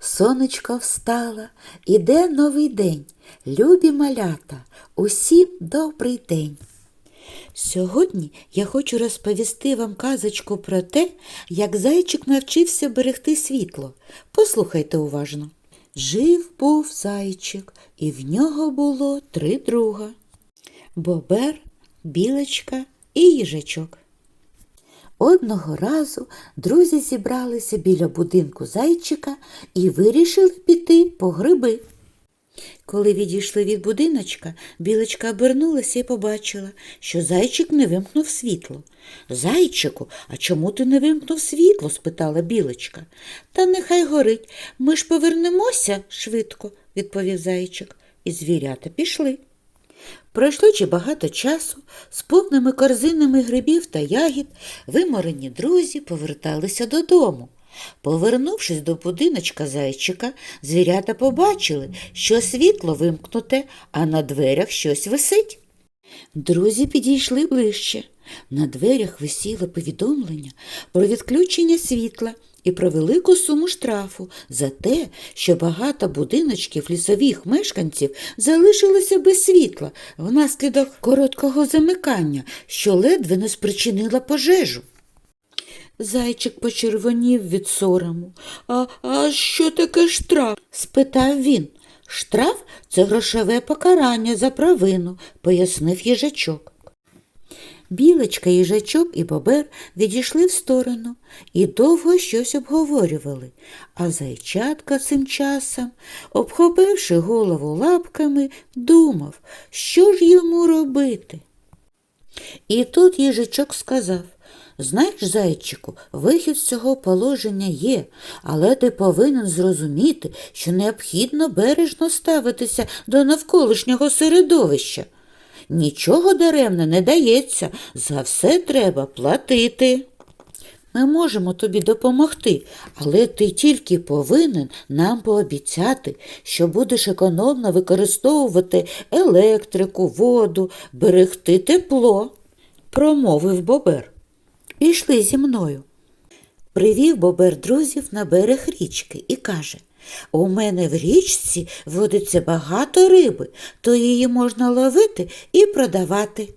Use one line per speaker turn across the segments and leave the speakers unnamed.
Сонечко встало, іде новий день. Любі малята, усім добрий день. Сьогодні я хочу розповісти вам казочку про те, як зайчик навчився берегти світло. Послухайте уважно. Жив був зайчик, і в нього було три друга бобер, білочка і їжачок. Одного разу друзі зібралися біля будинку зайчика і вирішили піти по гриби. Коли відійшли від будиночка, білочка обернулася і побачила, що зайчик не вимкнув світло. Зайчику, а чому ти не вимкнув світло? спитала білочка. Та нехай горить. Ми ж повернемося швидко, відповів зайчик, і звірята пішли. Пройшло чи багато часу, з повними корзинами грибів та ягід виморені друзі поверталися додому. Повернувшись до будиночка зайчика, звірята побачили, що світло вимкнуте, а на дверях щось висить. Друзі підійшли ближче. На дверях висіло повідомлення про відключення світла і про велику суму штрафу за те, що багато будиночків лісових мешканців залишилося без світла внаслідок короткого замикання, що ледве не спричинило пожежу. Зайчик почервонів від сорому. А, а що таке штраф? спитав він. Штраф це грошове покарання за провину, пояснив їжачок. Білочка, їжачок і бобер відійшли в сторону і довго щось обговорювали, а зайчатка цим часом, обхопивши голову лапками, думав, що ж йому робити. І тут їжачок сказав Знаєш, зайчику, вихід з цього положення є, але ти повинен зрозуміти, що необхідно бережно ставитися до навколишнього середовища. Нічого даремно не дається, за все треба платити. Ми можемо тобі допомогти, але ти тільки повинен нам пообіцяти, що будеш економно використовувати електрику, воду, берегти тепло, промовив бобер. Пішли зі мною. Привів бобер друзів на берег річки і каже У мене в річці водиться багато риби, то її можна ловити і продавати.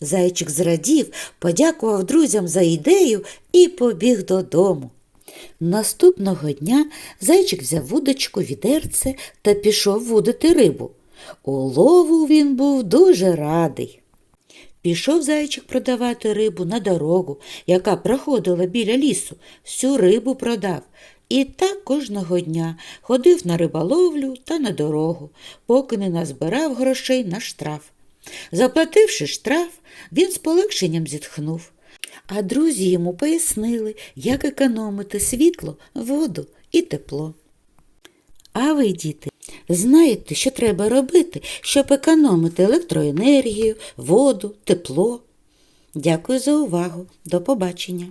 Зайчик зрадів, подякував друзям за ідею і побіг додому. Наступного дня зайчик взяв вудочку, відерце та пішов вудити рибу. У лову він був дуже радий. Пішов зайчик продавати рибу на дорогу, яка проходила біля лісу, всю рибу продав. І так кожного дня ходив на риболовлю та на дорогу, поки не назбирав грошей на штраф. Заплативши штраф, він з полегшенням зітхнув. А друзі йому пояснили, як економити світло, воду і тепло. А ви, діти, знаєте, що треба робити, щоб економити електроенергію, воду, тепло? Дякую за увагу. До побачення.